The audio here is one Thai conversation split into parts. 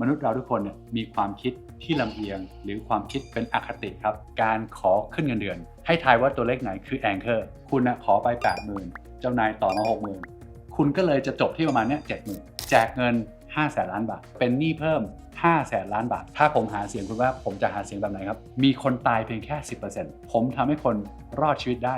มนุษย์เราทุกคนเนี่ยมีความคิดที่ลำเอียง หรือความคิดเป็นอคติครับ การขอขึ้นเงินเดือน ให้ทายว่าตัวเลขไหนคือแองเกอร์คุณนะขอไป 80,000 เจ้านายต่อมา 60,000 คุณก็เลยจะจบที่ประมาณเนี้ย70,000แจกเงิน5แสนล้านบาท เป็นหนี้เพิ่ม5แสนล้านบาท ถ้าผมหาเสียงคุณว่าผมจะหาเสียงแบบไหนครับ มีคนตายเพียงแค่ 10%ผมทำให้คนรอดชีวิตได้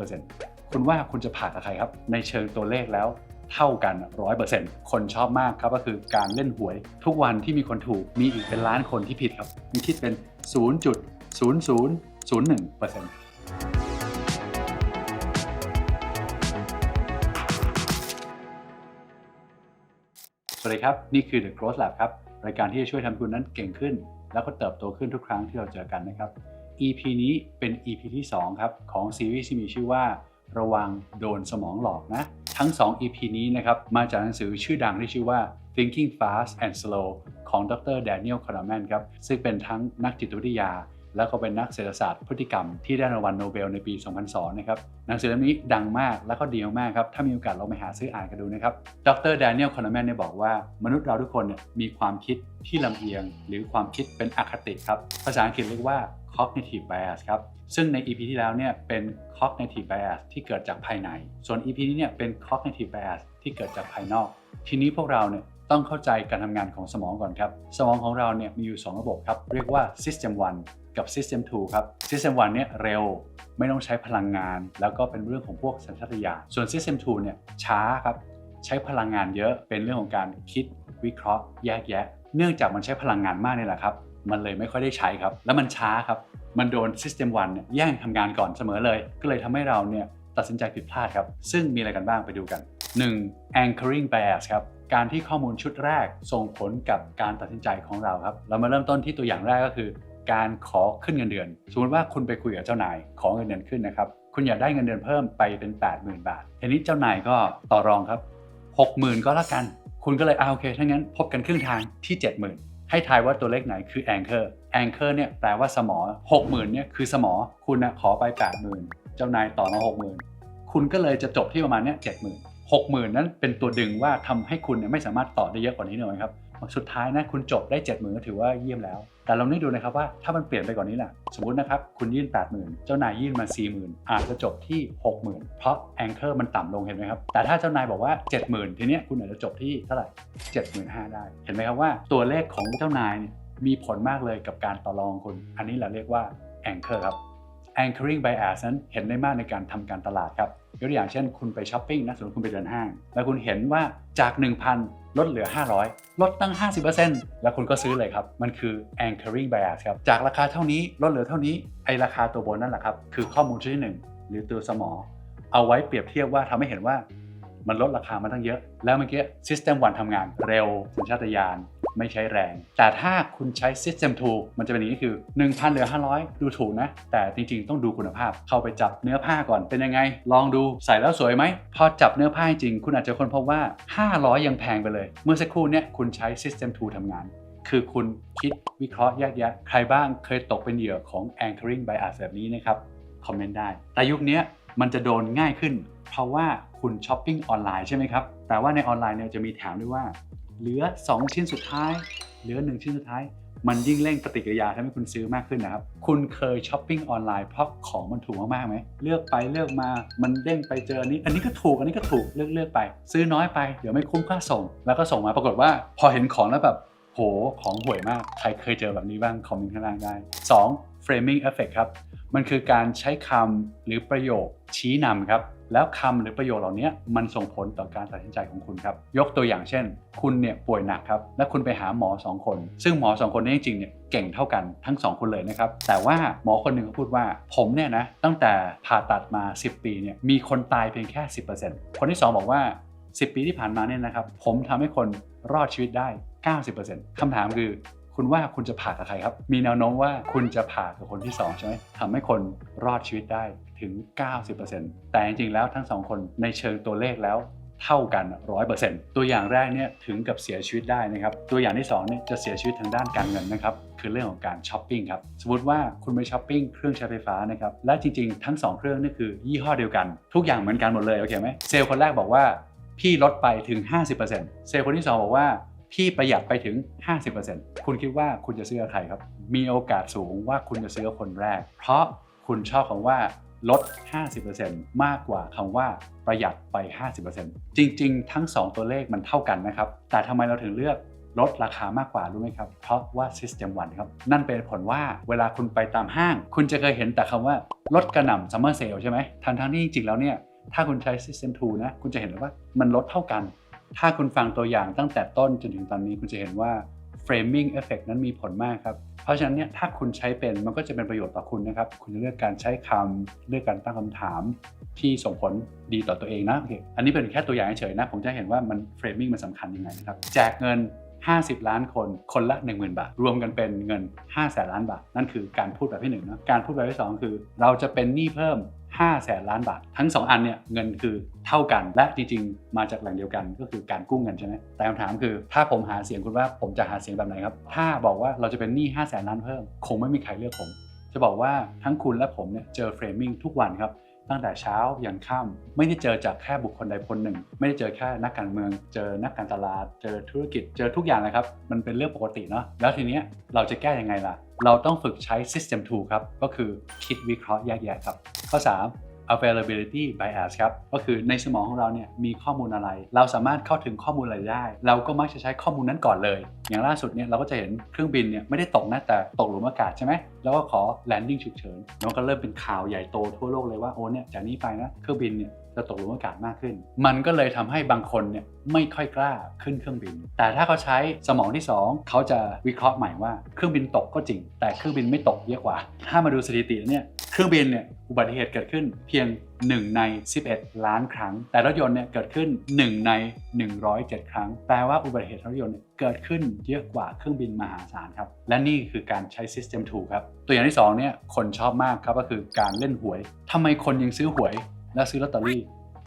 90%คุณว่าคุณจะผ่ากับใครครับ ในเชิงตัวเลขแล้ว เท่ากัน 100%คนชอบมากครับก็คือการเล่นหวย ทุกวันที่มีคนถูกมีอีกเป็นล้านคนที่ผิดครับ มีคิดเป็น 0.0001%สวัสดีครับ นี่คือ The Growth Lab ครับ รายการที่จะช่วยทำคุณนั้นเก่งขึ้น แล้วก็เติบโตขึ้นทุกครั้งที่เราเจอกันนะครับ EP นี้เป็น EP ที่ 2 ครับ ของซีรีส์ที่มีชื่อว่า ระวังโดนสมองหลอกนะ ทั้ง 2 EP นี้นะครับ มาจากหนังสือชื่อดังที่ชื่อว่า Thinking Fast and Slow ของดร Daniel Kahneman ครับ ซึ่งเป็นทั้งนักจิตวิทยา แล้วก็เป็นนักเศรษฐศาสตร์พฤติกรรมที่ได้รางวัลโนเบลในปี 2002 นะครับ หนังสือเล่มนี้ดังมากแล้วก็ดีมากครับ ถ้ามีโอกาสลองไปหาซื้ออ่านกันดูนะครับ ดร Daniel Kahneman เนี่ยบอกว่ามนุษย์เราทุกคนเนี่ยมีความคิดที่ลำเอียง หรือความคิดเป็นอคติครับ ภาษาอังกฤษเรียกว่า cognitive bias ครับ ซึ่งใน EP ที่แล้วเนี่ยเป็น cognitive bias ที่เกิดจากภายใน ส่วน EP นี้เนี่ยเป็น cognitive bias ที่เกิดจากภายนอก ทีนี้พวกเราเนี่ยต้องเข้าใจการทำงานของสมองก่อนครับ สมองของเราเนี่ยมีอยู่ 2 ระบบครับ เรียกว่า system 1 กับ system 2 ครับ system 1 เนี่ยเร็วไม่ต้องใช้พลังงาน แล้วก็เป็นเรื่องของพวกสัญชาตญาณ ส่วน system 2 เนี่ยช้าครับใช้พลังงานเยอะเป็นเรื่องของการคิดวิเคราะห์ แยกแยะ เนื่องจากมันใช้พลังงานมากนี่แหละครับ มันเลยไม่ค่อยได้ใช้ครับ แล้วมันช้าครับ มันโดน System 1เนี่ยแย่งทำงานก่อนเสมอเลย ก็เลยทำให้เราเนี่ยตัดสินใจผิดพลาดครับ ซึ่งมีอะไรกันบ้างไปดูกัน 1. anchoring bias ครับ การที่ข้อมูลชุดแรกส่งผลกับการตัดสินใจของเราครับ เรามาเริ่มต้นที่ตัวอย่างแรกก็คือ การขอขึ้นเงินเดือน สมมติว่าคุณไปคุยกับเจ้านายขอเงินเดือนขึ้นนะครับ คุณอยากได้เงินเดือนเพิ่มไปเป็น 80,000 บาท ทีนี้เจ้านายก็ต่อรองครับ 60,000 ก็แล้วกัน คุณก็เลยอ่าโอเค ถ้างั้นพบกันครึ่งทางที่ 70,000 ให้ทายว่าตัวเลขไหนคือ anchor anchor เนี่ยแปลว่าสมอ 60,000เนี่ยคือสมอ คุณนะขอไป 80,000 เจ้านายต่อมา 60,000 คุณก็เลยจะจบที่ประมาณเนี้ย70,000 60,000 นั้นเป็นตัวดึงว่าทำให้คุณเนี่ยไม่สามารถต่อได้เยอะกว่านี้เลยครับ สุดท้ายนะคุณจบได้70,000ก็ถือว่าเยี่ยมแล้ว แต่ลองนึกดูนะครับว่าถ้ามันเปลี่ยนไปกว่านนี้แหละสมมตินะครับคุณยื่น 80,000 เจ้านายยื่นมา 40,000 อาจจะจบที่ 60,000 เพราะแองเกอร์มันต่ำลงเห็นไหมครับ แต่ถ้าเจ้านายบอกว่า 70,000 ทีเนี้ยคุณอาจจะจบที่เท่าไหร่ 75,000 ได้ เห็นไหมครับว่าตัวเลขของเจ้านายมีผลมากเลยกับการต่อรองของคุณ อันนี้เราเรียกว่า anchor ครับ anchoring bias นั้นเห็นได้มากในการทำการตลาดครับยกตัวอย่างเช่น คุณไปช้อปปิ้งนะสมมติคุณไปเดินห้าง แล้วคุณเห็นว่าจาก 1,000 ลดเหลือ 500 ลดตั้ง 50%แล้วคุณก็ซื้อเลยครับ มันคือ anchoring bias ครับ จากราคาเท่านี้ลดเหลือเท่านี้ ไอราคาตัวบนนั่นแหละครับ คือข้อมูลชนิดหนึ่งหรือตัวสมอ เอาไว้เปรียบเทียบว่าทำให้เห็นว่า มันลดราคามาตั้งเยอะ แล้วเมื่อกี้ System 1ทำงานเร็วสัญชาตญาณไม่ใช้แรง แต่ถ้าคุณใช้ System 2 มันจะเป็นอย่างนี้คือ 1,000เหลือ 500 ดูถูกนะ แต่จริงๆ ต้องดูคุณภาพ เข้าไปจับเนื้อผ้าก่อนเป็นยังไง ลองดูใส่แล้วสวยไหม พอจับเนื้อผ้าจริง คุณอาจจะค้นพบว่า 500 ยังแพงไปเลย เมื่อสักครู่เนี่ยคุณใช้ System 2ทำงานคือคุณคิดวิเคราะห์แยกแยะ ใครบ้างเคยตกเป็นเหยื่อของ anchoring bias แบบนี้นะครับ คอมเมนต์ได้ แต่ยุคนี้มันจะโดนง่ายขึ้นเพราะว่าคุณช้อปปิ้งออนไลน์ใช่ไหมครับ แต่ว่าในออนไลน์เนี่ยจะมีแถมด้วยว่า เหลือ 2 ชิ้นสุดท้าย เหลือ 1 ชิ้นสุดท้าย มันยิ่งเร่งปฏิกิริยาทำให้คุณซื้อมากขึ้นนะครับ คุณเคยช้อปปิ้งออนไลน์เพราะของมันถูกมากๆไหม เลือกไปเลือกมา มันเด้งไปเจออันนี้ อันนี้ก็ถูก อันนี้ก็ถูก เลือกเลือกไป ซื้อน้อยไป เดี๋ยวไม่คุ้มค่าส่ง แล้วก็ส่งมาปรากฏว่า พอเห็นของแล้วแบบ โห ของห่วยมาก ใครเคยเจอแบบนี้บ้าง คอมเมนต์ข้างล่างได้ 2. framing effect ครับ มันคือการใช้คำหรือประโยคชี้นำครับ แล้วคำหรือประโยคเหล่านี้มันส่งผลต่อการตัดสินใจของคุณครับ ยกตัวอย่างเช่น คุณเนี่ยป่วยหนักครับ และคุณไปหาหมอ 2 คน ซึ่งหมอ 2 คนนี้จริงๆเนี่ยเก่งเท่ากันทั้ง 2 คนเลยนะครับ แต่ว่าหมอคนหนึ่งเขาพูดว่า ผมเนี่ยนะตั้งแต่ผ่าตัดมา 10 ปีเนี่ยมีคนตายเพียงแค่ 10%คนที่ 2 บอกว่า 10 ปีที่ผ่านมาเนี่ยนะครับ ผมทำให้คนรอดชีวิตได้ 90%คำถามคือ คุณว่าคุณจะผ่ากับใครครับ มีแนวโน้มว่าคุณจะผ่ากับคนที่ 2 ใช่ไหมทำให้คนรอดชีวิตได้ถึง 90%แต่จริงๆแล้วทั้งสองคนในเชิงตัวเลขแล้วเท่ากัน 100%ตัวอย่างแรกเนี่ยถึงกับเสียชีวิตได้นะครับ ตัวอย่างที่2เนี่ยจะเสียชีวิตทางด้านการเงินนะครับ คือเรื่องของการช้อปปิ้งครับ สมมติว่าคุณไปช้อปปิ้งเครื่องใช้ไฟฟ้านะครับ และจริงๆ ทั้ง 2 เครื่องนี่คือยี่ห้อเดียวกัน ทุกอย่างเหมือนกันหมดเลย โอเคไหมเซลล์คนแรกบอกว่าพี่ลดไปถึง 50%เซลล์คนที่ 2 บอกว่า ที่ประหยัดไปถึง 50%คุณคิดว่าคุณจะซื้อใครครับ มีโอกาสสูงว่าคุณจะซื้อคนแรก เพราะคุณชอบคำว่าลด 50%มากกว่าคำว่าประหยัดไป 50%จริง ๆ ทั้ง 2 ตัวเลขมันเท่ากันนะครับ แต่ทำไมเราถึงเลือกลดราคามากกว่ารู้ไหมครับ เพราะว่า System 1ครับ นั่นเป็นผลว่าเวลาคุณไปตามห้าง คุณจะเคยเห็นแต่คำว่าลดกระหน่ำ Summer Sale ใช่ไหมทั้งทั้งๆที่จริงๆแล้วเนี่ย ถ้าคุณใช้ System 2นะ คุณจะเห็นเลยว่ามันลดเท่ากัน ถ้าคุณฟังตัวอย่างตั้งแต่ต้นจนถึงตอนนี้คุณจะเห็นว่า framing effect นั้นมีผลมากครับ เพราะฉะนั้นเนี่ยถ้าคุณใช้เป็นมันก็จะเป็นประโยชน์ต่อคุณนะครับ คุณจะเลือกการใช้คำเลือกการตั้งคำถาม ที่ส่งผลดีต่อตัวเองนะโอเคอันนี้เป็นแค่ตัวอย่างเฉยๆนะ ผมจะเห็นว่ามัน framing มันสำคัญยังไงนะครับ แจกเงิน 50 ล้านคน คนละ 10,000 บาท รวมกันเป็นเงิน5แสนล้านบาท นั่นคือการพูดแบบที่หนึ่งนะการพูดแบบที่สองคือ เราจะเป็นหนี้เพิ่ม 5แสนล้านบาท ทั้ง 2 อันเนี่ยเงินคือเท่ากัน และจริงๆ มาจากแหล่งเดียวกันก็คือการกู้เงินใช่ไหมแต่คำถามคือถ้าผมหาเสียงคุณว่าผมจะหาเสียงแบบไหนครับ ถ้าบอกว่าเราจะเป็นหนี้5แสนล้านเพิ่ม คงไม่มีใครเลือกผม จะบอกว่าทั้งคุณและผมเนี่ยเจอเฟรมมิ่งทุกวันครับตั้งแต่เช้ายันค่ำไม่ได้เจอจากแค่บุคคลใดคนหนึ่ง ไม่ได้เจอแค่นักการเมือง เจอนักการตลาด เจอธุรกิจเจอทุกอย่างเลยครับ มันเป็นเรื่องปกติเนาะแล้วทีเนี้ยเราจะแก้ยังไงล่ะ เราต้องฝึกใช้ System 2ครับ ก็คือคิดวิเคราะห์แยกแยะครับ ข้อ 3 availability bias ครับ ก็คือในสมองของเราเนี่ยมีข้อมูลอะไร เราสามารถเข้าถึงข้อมูลอะไรได้ เราก็มักจะใช้ข้อมูลนั้นก่อนเลยอย่างล่าสุดเนี่ยเราก็จะเห็นเครื่องบินเนี่ยไม่ได้ตกนะแต่ตกหลุมอากาศใช่ไหมแล้วก็ขอ landing ฉุกเฉินแล้วก็เริ่มเป็นข่าวใหญ่โตทั่วโลกเลยว่าโอ้เนี่ยจากนี้ไปนะเครื่องบินเนี่ยจะตกหลุมอากาศมากขึ้น มันก็เลยทำให้บางคนเนี่ยไม่ค่อยกล้าขึ้นเครื่องบิน แต่ถ้าเขาใช้สมองที่ 2 เขาจะวิเคราะห์ใหม่ว่าเครื่องบินตกก็จริง แต่เครื่องบินไม่ตกเยอะกว่า ถ้ามาดูสถิติแล้วเนี่ยเครื่องบินเนี่ยอุบัติเหตุเกิดขึ้นเพียง 1 ใน 11 ล้านครั้ง แต่รถยนต์เนี่ยเกิดขึ้น 1 ใน 107 ครั้ง แปลว่าอุบัติเหตุรถยนต์เกิดขึ้นเยอะกว่าเครื่องบินมหาศาลครับ และนี่คือการใช้ System 2 ครับ ตัวอย่างที่2เนี่ยคนชอบมากครับก็คือการเล่นหวยทำไมคนยังซื้อหวยและซื้อลอตเตอรี่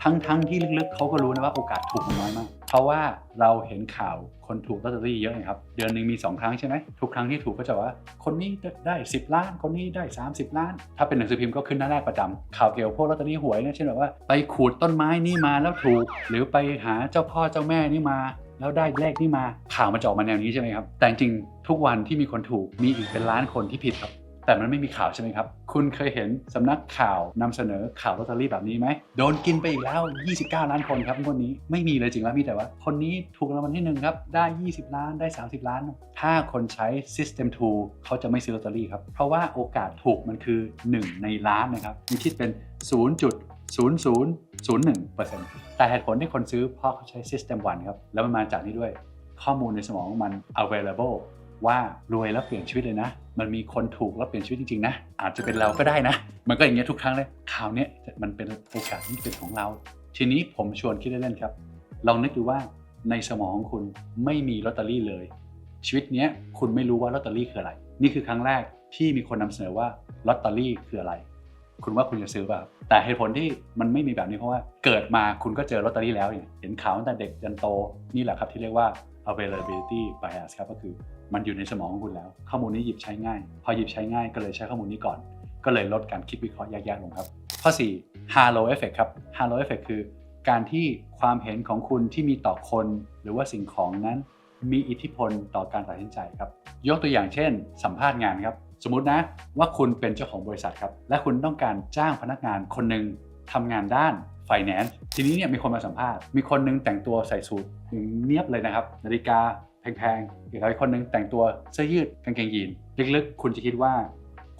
ทั้งๆทที่ลึกๆเขาก็รู้นะว่าโอกาสถูกมันน้อยมาก เพราะว่าเราเห็นข่าวคนถูกลอตเตอรี่เยอะไงครับ เดือนหนึ่งมี 2 ครั้งใช่ไหมทุกครั้งที่ถูกก็จะว่า คนนี้ได้ 10 ล้าน คนนี้ได้ 30 ล้าน ถ้าเป็นหนังสือพิมพ์ก็ขึ้นหน้าแรกประจำข่าวเกี่ยวพวกลอตเตอรี่หวยเนี่ยเช่นแบบว่าไปขูดต้นไม้นี่มาแล้วถูก หรือไปหาเจ้าพ่อเจ้าแม่นี่มาแล้วได้เลขนี่มาข่าวมันจะออกมาแนวนี้ใช่ไหมครับ แต่จริงทุกวันที่มีคนถูกมีอีกเป็นล้านคนที่ผิดครับ แต่มันไม่มีข่าวใช่ไหมครับ คุณเคยเห็นสำนักข่าวนำเสนอข่าวลอตเตอรี่แบบนี้ไหม โดนกินไปอีกแล้ว 29 ล้านคนครับงวดนี้ไม่มีเลยจริงแล้วมีแต่ว่า คนนี้ถูกรางวัลที่หนึ่งครับ ได้ 20 ล้านได้ 30 ล้าน ถ้าคนใช้ System 2 เขาจะไม่ซื้อลอตเตอรี่ครับ เพราะว่าโอกาสถูกมันคือ 1 ในล้านนะครับมีคิดเป็น 0.0001%แต่เหตุผลที่คนซื้อเพราะเขาใช้ System 1 ครับ แล้วมันมาจากนี้ด้วย ข้อมูลในสมองมัน available ว่ารวยแล้วเปลี่ยนชีวิตเลยนะ มันมีคนถูกแล้วเปลี่ยนชีวิตจริงๆนะ อาจจะเป็นเราก็ได้นะ มันก็อย่างเงี้ยทุกครั้งเลยข่าวนี้มันเป็นโอกาสที่เป็นของเรา ทีนี้ผมชวนคิดเล่นๆครับลองนึกดูว่าในสมองของคุณไม่มีลอตเตอรี่เลย ชีวิตเนี้ยคุณไม่รู้ว่าลอตเตอรี่คืออะไร นี่คือครั้งแรกที่มีคนนำเสนอว่าลอตเตอรี่คืออะไร คุณว่าคุณจะซื้อเปล่าแต่เหตุผลที่มันไม่มีแบบนี้เพราะว่า เกิดมาคุณก็เจอลอตเตอรี่แล้วเนี่ยเห็นข่าวตั้งแต่เด็กจนโตนี่แหละครับที่เรียกว่า availability bias ครับก็คือ มันอยู่ในสมองของคุณแล้ว ข้อมูลนี้หยิบใช้ง่าย พอหยิบใช้ง่ายก็เลยใช้ข้อมูลนี้ก่อน ก็เลยลดการคิดวิเคราะห์แยกๆลงครับ ข้อ 4 halo effect ครับ halo effect คือ การที่ความเห็นของคุณที่มีต่อคน หรือว่าสิ่งของนั้น มีอิทธิพลต่อการตัดสินใจครับ ยกตัวอย่างเช่น สัมภาษณ์งานครับ สมมตินะว่าคุณเป็นเจ้าของบริษัทครับ และคุณต้องการจ้างพนักงานคนหนึ่งทำงานด้าน finance ทีนี้เนี่ยมีคนมาสัมภาษณ์ มีคนหนึงแต่งตัวใส่สูทเนียบเลยนะครับ นาฬิกา แพงๆอีกคนหนึงแต่งตัวเสื้อยืดกางเกงยีนลึกๆ คุณจะคิดว่า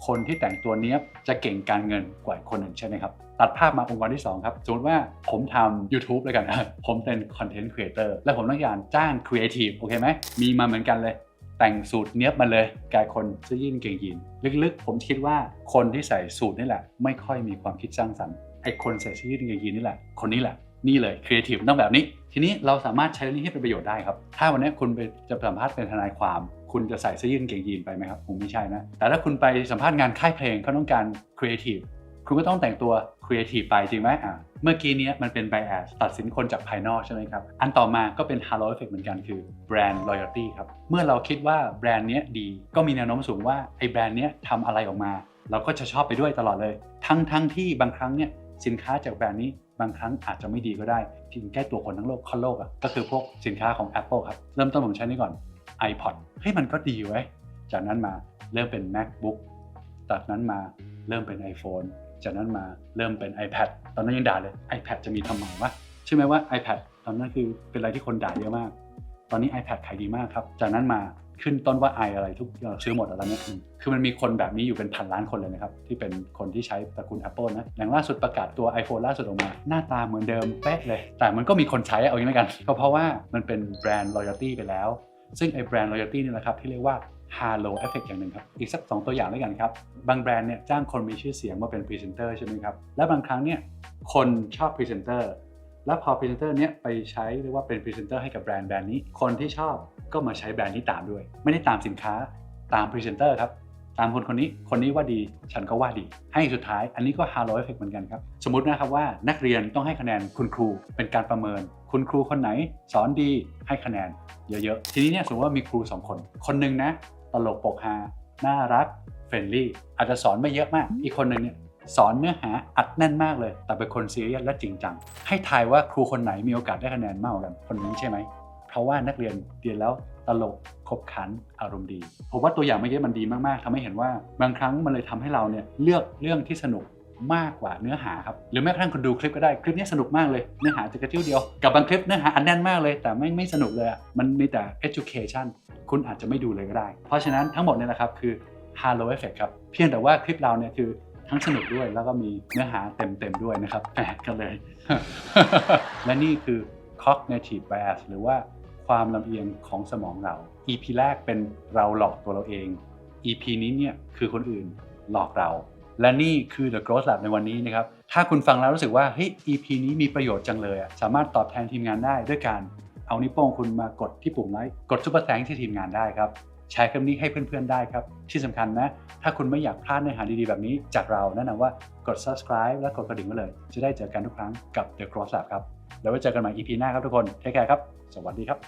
คนที่แต่งตัวเนี้ยจะเก่งการเงินกว่าคนหนึ่งใช่ไหมครับ ตัดภาพมาองค์กรที่ 2 ครับ สมมติว่าผมทำ YouTube เลยกันผมเป็นคอนเทนต์ครีเอเตอร์และผมต้องการจ้างครีเอทีฟโอเคไหมมีมาเหมือนกันเลยแต่งสูตรเนี้ยบมาเลยกลายคนเสื้อยืดกางเกงยีนลึกๆ ผมคิดว่าคนที่ใส่สูตรนี่แหละ ไม่ค่อยมีความคิดสร้างสรรค์ไอ้คนใส่เสื้อยืดกางเกงยีนนี่แหละ คนนี้แหละ นี่เลยครีเอทีฟต้องแบบนี้ ทีนี้เราสามารถใช้เรื่องนี้ให้เป็นประโยชน์ได้ครับ ถ้าวันนี้คุณไปจะสัมภาษณ์เป็นทนายความคุณจะใส่เสื้อยืดเกงยีนไปไหมครับผมไม่ใช่นะ แต่ถ้าคุณไปสัมภาษณ์งานค่ายเพลงเขาต้องการครีเอทีฟคุณก็ต้องแต่งตัวครีเอทีฟไปจริงไหมอะเมื่อกี้นี้มันเป็น bias ตัดสินคนจากภายนอกใช่ไหมครับ อันต่อมาก็เป็น halo effect เหมือนกันคือ brand loyalty ครับ เมื่อเราคิดว่าแบรนด์เนี้ยดี ก็มีแนวโน้มสูงว่าไอ้แบรนด์เนี้ยทำอะไรออกมา เราก็จะชอบไปด้วยตลอดเลย ทั้งทั้งที่บางครั้งเนี่ยสินค้าจากแบรนด์นี้ บางครั้งอาจจะไม่ดีก็ได้ที่ใกล้ตัวคนทั้งโลกค่อนโลกอะ่ะก็คือพวกสินค้าของ Apple ครับ เริ่มต้นผมใช้นี่ก่อน iPod เฮ้ยมันก็ดีไว้ยจากนั้นมาเริ่มเป็น MacBook จากนั้นมาเริ่มเป็น iPhone จากนั้นมาเริ่มเป็น iPad ตอนนั้นยังด่าเลย iPad จะมีทำไมวะใช่ไหมว่า iPad ตอนนั้นคือเป็นอะไรที่คนด่าเยอะมาก ตอนนี้ iPad ขายดีมากครับ จากนั้นมา ขึ้นต้นว่า i ออะไรทุกอย่างซื้อหมดแล้วเนี่ยคือมันมีคนแบบนี้อยู่เป็นพันล้านคนเลยนะครับ ที่เป็นคนที่ใช้ตระกูล Apple นะอย่างล่าสุดประกาศตัว iPhone ล่าสุดออกมา หน้าตาเหมือนเดิมเป๊ะเลย แต่มันก็มีคนใช้เอาอย่างนี้แล้วกัน ก็เพราะว่ามันเป็นแบรนด์ loyalty ไปแล้ว ซึ่งไอ้แบรนด์ loyalty นี่แหละครับที่เรียกว่า halo effect อย่างหนึ่งครับ อีกสัก 2 ตัวอย่างด้วยกันครับ บางแบรนด์เนี่ยจ้างคนมีชื่อเสียงมาเป็นพรีเซนเตอร์ใช่ไหมครับ และบางครั้งเนี่ยคนชอบพรีเซนเตอร์ แล้วพอพรีเซนเตอร์เนี้ยไปใช้เรียกว่าเป็นพรีเซนเตอร์ให้กับแบรนด์แบรนด์นี้ คนที่ชอบก็มาใช้แบรนด์ที่ตามด้วย ไม่ได้ตามสินค้าตามพรีเซนเตอร์ครับตามคนคนนี้คนนี้ว่าดีฉันก็ว่าดี ให้สุดท้ายอันนี้ก็ halo effect เหมือนกันครับ สมมตินะครับว่านักเรียนต้องให้คะแนนคุณครูเป็นการประเมิน คุณครูคนไหนสอนดีให้คะแนนเยอะๆ ทีนี้เนี่ยสมมติว่ามีครูสองคน คนหนึ่งนะตลกปกฮาน่ารักเฟรนลี่อาจจะสอนไม่เยอะมาก อีกคนหนึ่งเนี่ย สอนเนื้อหาอัดแน่นมากเลย แต่เป็นคนซีเรียสและจริงจัง ให้ทายว่าครูคนไหนมีโอกาสได้คะแนนมากกว่ากัน คนนี้ใช่ไหม เพราะว่านักเรียนเรียนแล้วตลกขบขันอารมณ์ดี ผมว่าตัวอย่างเมื่อกี้มันดีมาก ๆทำให้เห็นว่าบางครั้งมันเลยทำให้เราเนี่ยเลือกเรื่องที่สนุกมากกว่าเนื้อหาครับ หรือแม้กระทั่งคุณดูคลิปก็ได้คลิปนี้สนุกมากเลยเนื้อหาจะกระจิ้วเดียว กับบางคลิปเนื้อหาอันแน่นมากเลย แต่ไม่ไม่สนุกเลยอะมันมีแต่ education คุณอาจจะไม่ดูเลยก็ได้ เพราะฉะนั้นทั้งหมดเนี่ยแหละครับคือ halo effect ครับ เพียงแต่ว่าคลิปเราเนี่ยคือ ทั้งสนุกด้วยแล้วก็มีเนื้อหาเต็มๆด้วยนะครับแปลกกันเลย และนี่คือ cognitive bias หรือว่าความลำเอียงของสมองเรา EP แรกเป็นเราหลอกตัวเราเอง EP นี้เนี่ยคือคนอื่นหลอกเรา และนี่คือ The Growth Lab ในวันนี้นะครับ ถ้าคุณฟังแล้วรู้สึกว่าเฮ้ย EP นี้มีประโยชน์จังเลยสามารถตอบแทนทีมงานได้ด้วยการเอานิ้วโป้งคุณมากดที่ปุ่มไลค์กดซุปเปอร์แ n งที่ทีมงานได้ครับ แชร์คลิปนี้ให้เพื่อนๆได้ครับ ที่สำคัญนะ ถ้าคุณไม่อยากพลาดเนื้อหาดีๆแบบนี้จากเราแนะนำว่ากด subscribe และกดกระดิ่งไว้เลย จะได้เจอกันทุกครั้งกับ The Growth Lab ครับ แล้วไว้เจอกันใหม่ EP หน้าครับทุกคนเทคแคร์ครับ สวัสดีครับ